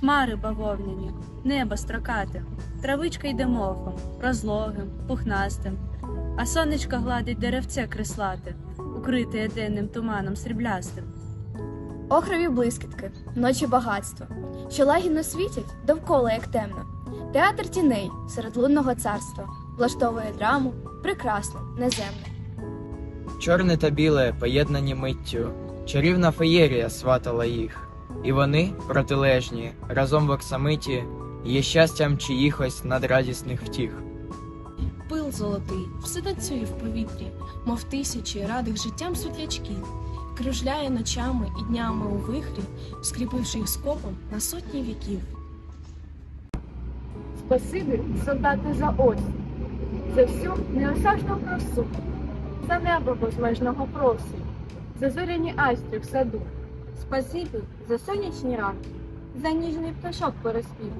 хмари бавовняні, небо строкате, травичка йде мохом, розлогим, пухнастим, а сонечко гладить деревце крислате, укрите еденним туманом сріблястим. Охрові блискітки, ночі багатства, що лагідно світять довкола, як темно. Театр тіней серед лунного царства влаштовує драму прекрасну, неземну. Чорне та біле, поєднані миттю, чарівна феєрія сватала їх, і вони, протилежні, разом в оксамиті, є щастям чиїхось надрадісних втіх. Пил золотий, все танцює в повітрі, мов тисячі радих життям світлячків, кружляє ночами і днями у вихрі, скріпивши їх скопом на сотні віків. Спасибі, солдати, за осінь, за всю неосяжну красу, за небо безмежного просу, за зоряні астрі в саду. Спасибі за сонячні ранки, за ніжний пташок переспів,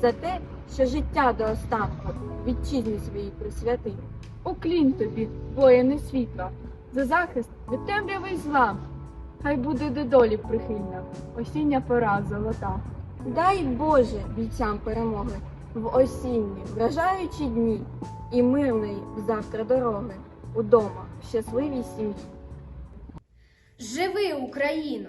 за те, що життя до останку вітчизні своїй присвятив. Уклінь тобі, воїни світла, за захист від темряви зла. Хай буде до долі прихильна, осіння пора золота. Дай Боже бійцям перемоги в осінні, вражаючі дні і мирної завтра дороги удома в щасливій сім'ї. Живи, Україно!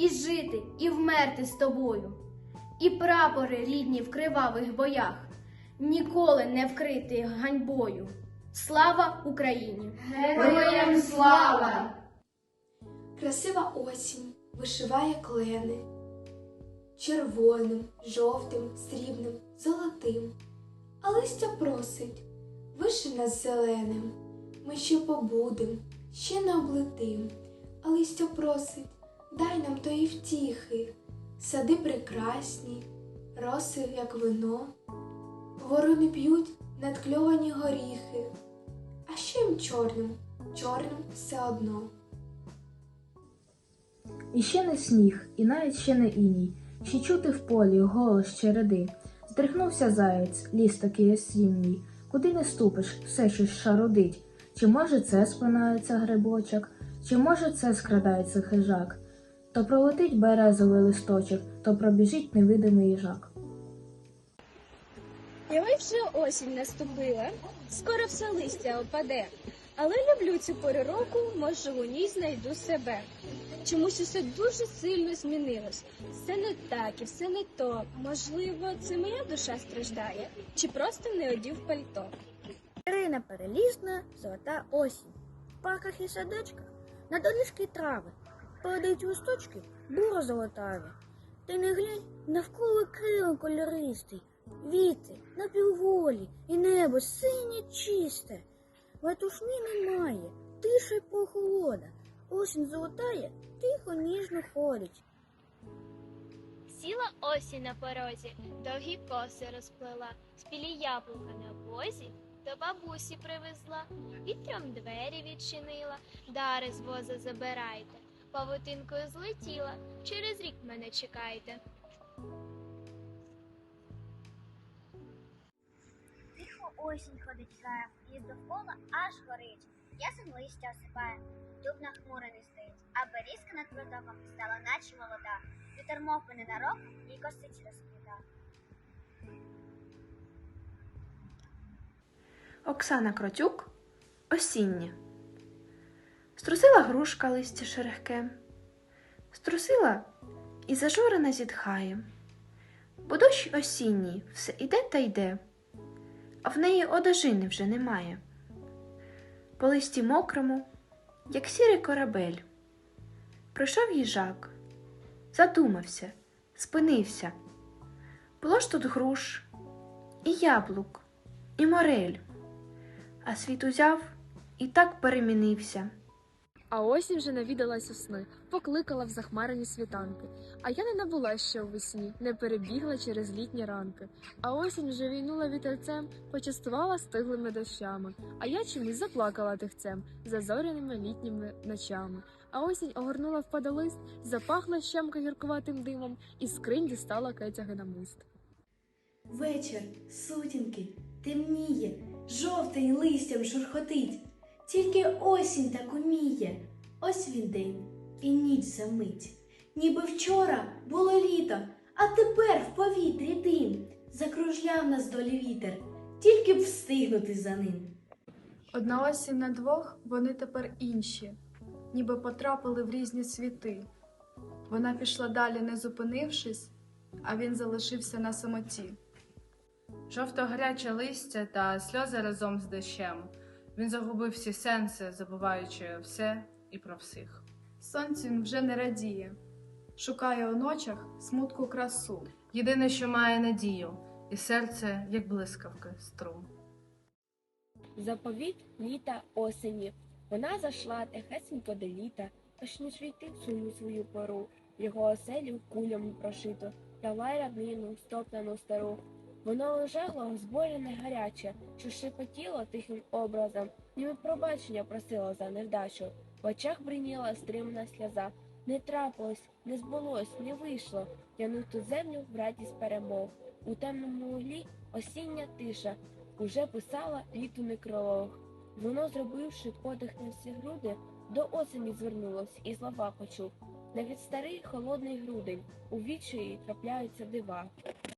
і жити, і вмерти з тобою, і прапори рідні в кривавих боях, ніколи не вкрити ганьбою. Слава Україні! Героям слава! Красива осінь вишиває клени червоним, жовтим, срібним, золотим, а листя просить, виши нас зеленим. Ми ще побудем, ще не облетим, а листя просить, дай нам тої втіхи, сади прекрасні, роси, як вино, ворони п'ють надкльовані горіхи, а що їм чорним, чорним все одно. І ще не сніг, і навіть ще не іній, ще чути в полі голос череди. Здригнувся заєць, ліс такий осінній, куди не ступиш, все щось шарудить. Чи може це спинається грибочок, чи може це скрадається хижак, то пролетить березовий листочок, то пробіжить невидимий їжак. Ось вже осінь наступила, скоро все листя опаде. Але люблю цю пору року, може у ній знайду себе. Чомусь усе дуже сильно змінилось. Все не так і все не то. Можливо, це моя душа страждає, чи просто не одів пальто. Ірина перелісна, золота осінь. В парках і садочках на доріжки трави. Падають листочки буро золотаві. Ти не глянь навколо крилом кольористий. Віти напівволі і небо синє чисте. Ватушні немає, тиша й прохолода. Осінь золотає, тихо ніжно ходить. Сіла осінь на порозі, довгі коси розплела, спілі яблука на возі, до бабусі привезла, вітром двері відчинила, дари з воза забирайте, павутинкою злетіла, через рік мене чекайте. Тихо осінь ходить краєм, ліс довкола аж горить. Ясен листя осипає, дуб нахмурений стоїть, а берізка над протоком стала наче молода. Вітер мов би ненароком, їй косиці розпліта. Оксана Кротюк Осіннє. Струсила грушка листя шерехке, струсила і зажурена зітхає. Бо дощ осінній все іде та йде, а в неї одежини вже немає. По листі мокрому, як сірий корабель. Пройшов їжак, задумався, спинився. Було ж тут груш, і яблук, і морель а світ узяв і так перемінився. А осінь вже навідалась у сни, покликала в захмарені світанки. А я не набула ще у весні, не перебігла через літні ранки. А осінь вже війнула вітерцем, почастувала стиглими дощами. А я чомусь заплакала тихцем, за зоряними літніми ночами. А осінь огорнула в падалист, запахла щемка гіркуватим димом, і скринь дістала кетяги на мист. Вечір, сутінки, темніє, жовтень листям шурхотить. Тільки осінь так уміє. Ось він день і ніч за мить. Ніби вчора було літо, а тепер в повітрі дим. Закружляв нас долі вітер, тільки б встигнути за ним. Одна осінь на двох, вони тепер інші, ніби потрапили в різні світи. Вона пішла далі, не зупинившись, а він залишився на самоті. Жовто-гаряче листя та сльози разом з дощем. Він загубив всі сенси, забуваючи все і про всіх. Сонцю він вже не радіє, шукає у ночах смутку красу. Єдине, що має надію, і серце, як блискавки, струм. Заповіт літа осені. Вона зайшла тихесенько до літа, почнуть війти в суму свою пору. Його оселю кулями прошито, дала ряднину, стоптану стару. Воно лежало зборене гаряче, що шепотіло тихим образом, ніби пробачення просило за невдачу. В очах бриніла стримна сльоза. Не трапилось, не збулось, не вийшло. Тянуту землю в радість перемог. У темному углі осіння тиша уже писала літу некролог. Воно, зробивши подих на всі груди, до осені звернулось і слова почув. Навіть старий холодний грудень у відчаї трапляються дива.